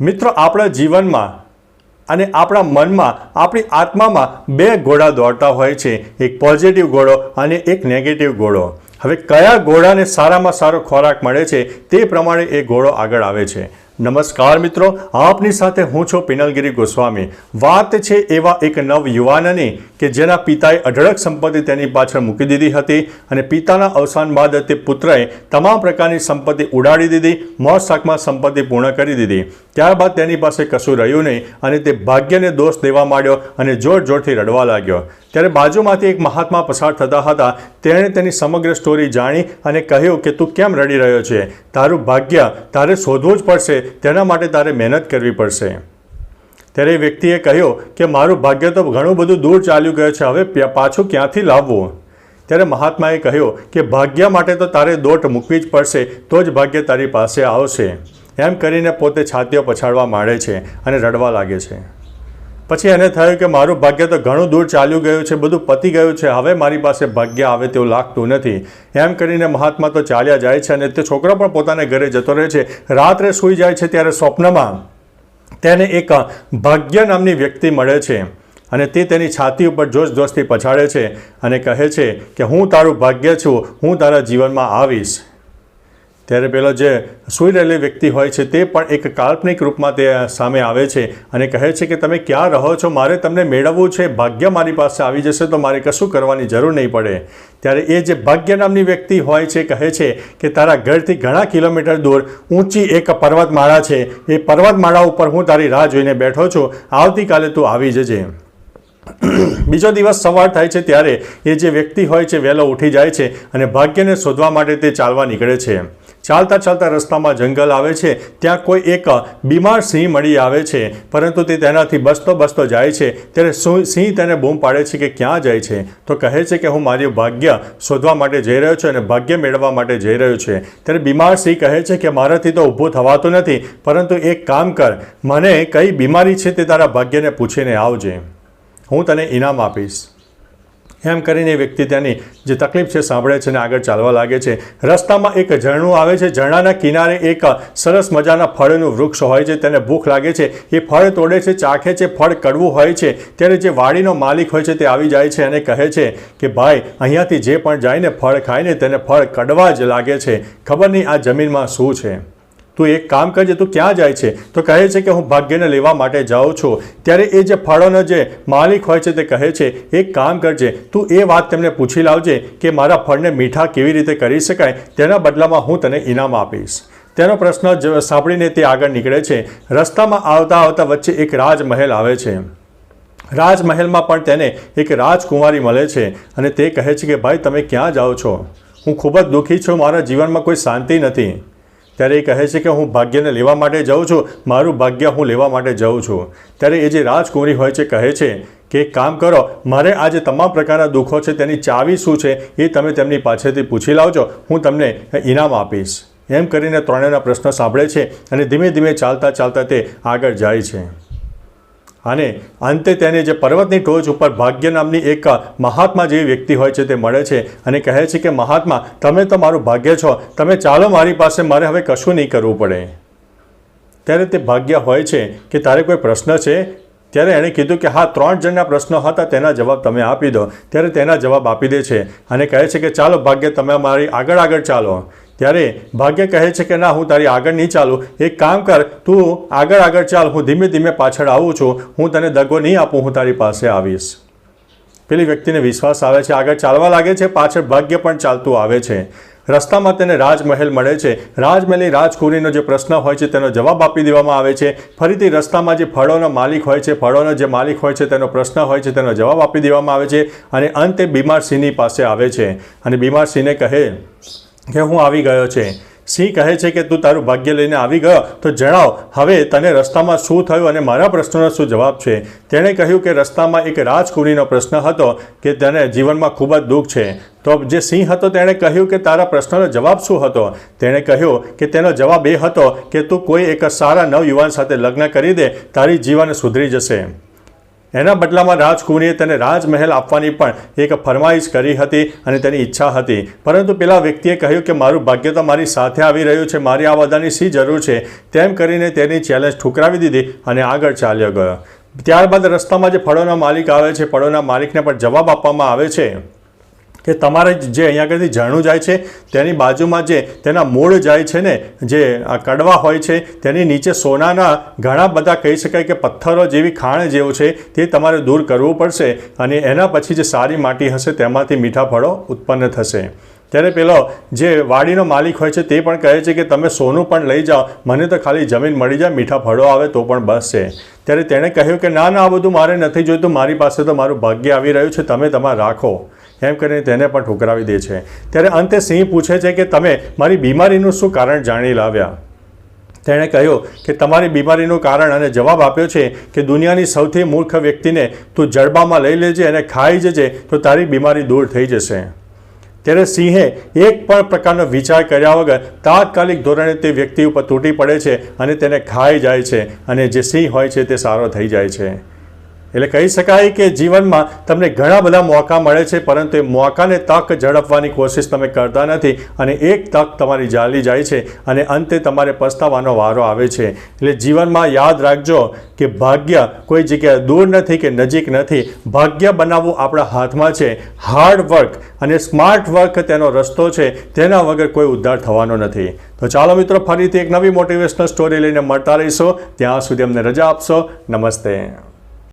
મિત્રો, આપણા જીવનમાં અને આપણા મનમાં, આપણી આત્મામાં બે ઘોડા દોડતા હોય છે. એક પોઝિટિવ ઘોડો અને એક નેગેટિવ ઘોડો હવે કયા ઘોડાને સારામાં સારો ખોરાક મળે છે તે પ્રમાણે એ ઘોડો આગળ આવે છે. નમસ્કાર મિત્રો, આપની સાથે હું છું પિનલગીરી ગોસ્વામી. વાત છે એવા એક નવ યુવાનની કે જેના પિતાએ અઢળક સંપત્તિ તેની પાછળ મૂકી દીધી હતી અને પિતાના અવસાન બાદ તે પુત્રએ તમામ પ્રકારની સંપત્તિ ઉડાડી દીધી, મોત શાકમાં સંપત્તિ પૂર્ણ કરી દીધી. ત્યારબાદ તેની પાસે કશું રહ્યું નહીં અને તે ભાગ્યને દોષ દેવા માંડ્યો અને જોર જોરથી રડવા લાગ્યો. ત્યારે બાજુમાંથી એક મહાત્મા પસાર થતા હતા. તેણે તેની સમગ્ર સ્ટોરી જાણી અને કહ્યું કે, તું કેમ રડી રહ્યો છે? તારું ભાગ્ય તારે શોધવું જ પડશે. તેના માટે તારે મહેનત કરવી પડશે. ત્યારે એ વ્યક્તિએ કહ્યું કે, મારું ભાગ્ય તો ઘણું બધું દૂર ચાલ્યું ગયું છે. હવે પાછું ક્યાંથી લાવવું? ત્યારે મહાત્માએ કહ્યું કે, ભાગ્ય માટે તો તારે દોટ મૂકવી જ પડશે, તો જ ભાગ્ય તારી પાસે આવશે. એમ કરીને પોતે છાતીઓ પછાડવા માંડે છે અને રડવા લાગે છે. પછી એને થયું કે, મારું ભાગ્ય તો ઘણું દૂર ચાલ્યું ગયું છે, બધું પતી ગયું છે. હવે મારી પાસે ભાગ્ય આવે તેવું લાગતું નથી. એમ કરીને મહાત્મા તો ચાલ્યા જાય છે અને તે છોકરો પણ પોતાને ઘરે જતો રહે છે. રાત્રે સૂઈ જાય છે ત્યારે સ્વપ્નમાં તેને એક ભાગ્ય નામની વ્યક્તિ મળે છે અને તે તેની છાતી ઉપર જોશ જોશથી પછાડે છે અને કહે છે કે હું તારું ભાગ્ય છું, હું તારા જીવનમાં આવીશ. ત્યારે પેલો જે સૂઈ રહેલી વ્યક્તિ હોય છે તે પણ એક કાલ્પનિક રૂપમાં તે સામે આવે છે અને કહે છે કે તમે ક્યાં રહો છો? મારે તમને મેળવવું છે. ભાગ્ય મારી પાસે આવી જશે તો મારે કશું કરવાની જરૂર નહીં પડે. ત્યારે એ જે ભાગ્ય નામની વ્યક્તિ હોય છે કહે છે કે તારા ઘરથી ઘણા કિલોમીટર દૂર ઊંચી એક પર્વતમાળા છે. એ પર્વતમાળા ઉપર હું તારી રાહ જોઈને બેઠો છું. આવતીકાલે તું આવી જજે. બીજો દિવસ સવાર થાય છે ત્યારે એ જે વ્યક્તિ હોય છે વહેલો ઉઠી જાય છે અને ભાગ્યને શોધવા માટે તે ચાલવા નીકળે છે. ચાલતા ચાલતા રસ્તામાં જંગલ આવે છે. ત્યાં કોઈ એક બીમાર સિંહ મળી આવે છે. પરંતુ તે તેનાથી બસતો બસતો જાય છે. ત્યારે સિંહ તેને બૂમ પાડે છે કે ક્યાં જાય છે? તો કહે છે કે હું મારી ભાગ્ય શોધવા માટે જઈ રહ્યો છું અને ભાગ્ય મેળવવા માટે જઈ રહ્યો છે. ત્યારે બીમાર સિંહ કહે છે કે મારાથી તો ઊભું થવાતું નથી, પરંતુ એક કામ કર. મને કઈ બીમારી છે તે તારા ભાગ્યને પૂછીને આવજે. હું તને ઇનામ આપીશ. એમ કરીને વ્યક્તિ તેની જે તકલીફ છે સાંભળે છે અને આગળ ચાલવા લાગે છે. રસ્તામાં એક ઝરણું આવે છે. ઝરણાના કિનારે એક સરસ મજાના ફળનું વૃક્ષ હોય છે. તેને ભૂખ લાગે છે. એ ફળ તોડે છે, ચાખે છે, ફળ કડવું હોય છે. ત્યારે જે વાડીનો માલિક હોય છે તે આવી જાય છે અને કહે છે કે, ભાઈ, અહીંયાથી જે પણ જાય ને ફળ ખાય ને તેને ફળ કડવા જ લાગે છે. ખબર નહીં આ જમીનમાં શું છે. તું એક કામ કરજે, તું ક્યાં જાય છે? તો કહે છે કે હું ભાગ્યને લેવા માટે જાઉં છું. ત્યારે એ જે ફળોનો જે માલિક હોય છે તે કહે છે, એક કામ કરજે, તું એ વાત તેમને પૂછી લાવજે કે મારા ફળને મીઠા કેવી રીતે કરી શકાય, તેના બદલામાં હું તને ઇનામ આપીશ. તેનો પ્રશ્ન સાંભળીને તે આગળ નીકળે છે. રસ્તામાં આવતા આવતા વચ્ચે એક રાજમહેલ આવે છે. રાજમહેલમાં પણ તેને એક રાજકુમારી મળે છે અને તે કહે છે કે, ભાઈ, તમે ક્યાં જાઓ છો? હું ખૂબ જ દુઃખી છું. મારા જીવનમાં કોઈ શાંતિ નથી. ત્યારે એ કહે છે કે હું ભાગ્યને લેવા માટે જાઉં છું, મારું ભાગ્ય હું લેવા માટે જાઉં છું. ત્યારે એ જે રાજકુમારી હોય છે, કહે છે કે એક કામ કરો, મારે આ જે તમામ પ્રકારના દુઃખો છે, તેની ચાવી શું છે, એ તમે તેમની પાસેથી પૂછી લાવજો, હું તમને ઇનામ આપીશ. એમ કરીને ત્રણેયના પ્રશ્ન સાંભળે છે અને ધીમે ધીમે ચાલતા ચાલતા તે આગળ જાય છે. અને અંતે તેને જે પર્વતની ટોચ ઉપર ભાગ્ય નામની એક મહાત્મા જેવી વ્યક્તિ હોય છે તે મળે છે અને કહે છે કે, મહાત્મા, તમે તો મારું ભાગ્ય છો. તમે ચાલો મારી પાસે, મારે હવે કશું નહીં કરવું પડે. ત્યારે તે ભાગ્ય હોય છે કે, તારે કોઈ પ્રશ્ન છે? ત્યારે એણે કીધું કે, હા, ત્રણ જણના પ્રશ્નો હતા, તેના જવાબ તમે આપી દો. ત્યારે તેના જવાબ આપી દે છે અને કહે છે કે, ચાલો ભાગ્ય, તમે મારી આગળ આગળ ચાલો. ત્યારે ભાગ્ય કહે છે કે ના, હું તારી આગળ નહીં ચાલું. એક કામ કર, તું આગળ આગળ ચાલ, હું ધીમે ધીમે પાછળ આવું છું. હું તને દગો નહીં આપું, હું તારી પાસે આવીશ. પેલી વ્યક્તિને વિશ્વાસ આવે છે, આગળ ચાલવા લાગે છે, પાછળ ભાગ્ય પણ ચાલતું આવે છે. રસ્તામાં તેને રાજમહેલ મળે છે. રાજમહેલની રાજકુરીનો જે પ્રશ્ન હોય છે, તેનો જવાબ આપી દેવામાં આવે છે. ફરીથી રસ્તામાં જે ફળોનો માલિક હોય છે, ફળોનો જે માલિક હોય છે, તેનો પ્રશ્ન હોય છે, તેનો જવાબ આપી દેવામાં આવે છે અને અંતે બીમાર સિંહની પાસે આવે છે. અને બીમાર સિંહને કહે કે હું આવી ગયો છે. સિંહ કહે છે કે તું તારું ભાગ્ય લઈને આવી ગયો, તો જણાવ, હવે તને રસ્તામાં શું થયું અને મારા પ્રશ્નનો શું જવાબ છે? તેણે કહ્યું કે રસ્તામાં એક રાજકુરીનો પ્રશ્ન હતો કે તેને જીવનમાં ખૂબ જ દુઃખ છે. તો જે સિંહ હતો તેણે કહ્યું કે તારા પ્રશ્નનો જવાબ શું હતો? તેણે કહ્યું કે તેનો જવાબ એ હતો કે તું કોઈ એક સારા નવયુવાન સાથે લગ્ન કરી દે, તારી જીવન સુધરી જશે. એના બદલામાં રાજકુંવરીએ તેને રાજમહેલ આપવાની પણ એક ફરમાઈશ કરી હતી અને તેની ઈચ્છા હતી. પરંતુ પેલા વ્યક્તિએ કહ્યું કે મારું ભાગ્ય તો મારી સાથે આવી રહ્યું છે, મારી આ બધાની શી જરૂર છે? તેમ કરીને તેની ચેલેન્જ ઠુકરાવી દીધી અને આગળ ચાલ્યો ગયો. ત્યારબાદ રસ્તામાં જે ફળોના માલિક આવે છે, ફળોના માલિકને પણ જવાબ આપવામાં આવે છે. કે તમારે જે અહીંયા આગળથી ઝરણું જાય છે, તેની બાજુમાં જે તેના મૂળ જાય છે ને, જે કડવા હોય છે, તેની નીચે સોનાના ઘણા બધા કહી શકાય કે પથ્થરો જેવી ખાણ જેવું છે, તે તમારે દૂર કરવું પડશે અને એના પછી જે સારી માટી હશે તેમાંથી મીઠા ફળો ઉત્પન્ન થશે. ત્યારે પેલો જે વાડીનો માલિક હોય છે તે પણ કહે છે કે તમે સોનું પણ લઈ જાઓ, મને તો ખાલી જમીન મળી જાય, મીઠા ફળો આવે તો પણ બસ છે. ત્યારે તેણે કહ્યું કે ના ના, આ બધું મારે નથી જોઈતું, મારી પાસે તો મારું ભાગ્ય આવી રહ્યું છે, તમે તમારે રાખો. એમ કરીને તેને પણ ઠુકરાવી દે છે. ત્યારે અંતે સિંહ પૂછે છે કે તમે મારી બીમારીનું શું કારણ જાણી લાવ્યા? તેણે કહ્યું કે તમારી બીમારીનું કારણ અને જવાબ આપ્યો છે કે દુનિયાની સૌથી મૂર્ખ વ્યક્તિને તું જડબામાં લઈ લેજે અને ખાઈ જજે તો તારી બીમારી દૂર થઈ જશે. ત્યારે સિંહે એક પણ પ્રકારનો વિચાર કર્યા વગર તાત્કાલિક ધોરણે તે વ્યક્તિ ઉપર તૂટી પડે છે અને તેને ખાઈ જાય છે અને જે સિંહ હોય છે તે સારો થઈ જાય છે. એટલે કહી શકાય કે જીવનમાં તમને ઘણા બધા મોકા મળે છે, પરંતુ એ મોકાને તક ઝડપવાની કોશિશ તમે કરતા નથી અને એક તક તમારી જાળી જાય છે અને અંતે તમારે પસ્તાવાનો વારો આવે છે. એટલે જીવનમાં યાદ રાખજો કે ભાગ્ય કોઈ જગ્યાએ દૂર નથી કે નજીક નથી. ભાગ્ય બનાવવું આપણા હાથમાં છે. હાર્ડ વર્ક અને સ્માર્ટ વર્ક તેનો રસ્તો છે. તેના વગર કોઈ ઉદ્ધાર થવાનો નથી. તો ચાલો મિત્રો, ફરીથી એક નવી મોટિવેશનલ સ્ટોરી લઈને મળતા રહીશો. ત્યાં સુધી અમને રજા આપશો. નમસ્તે.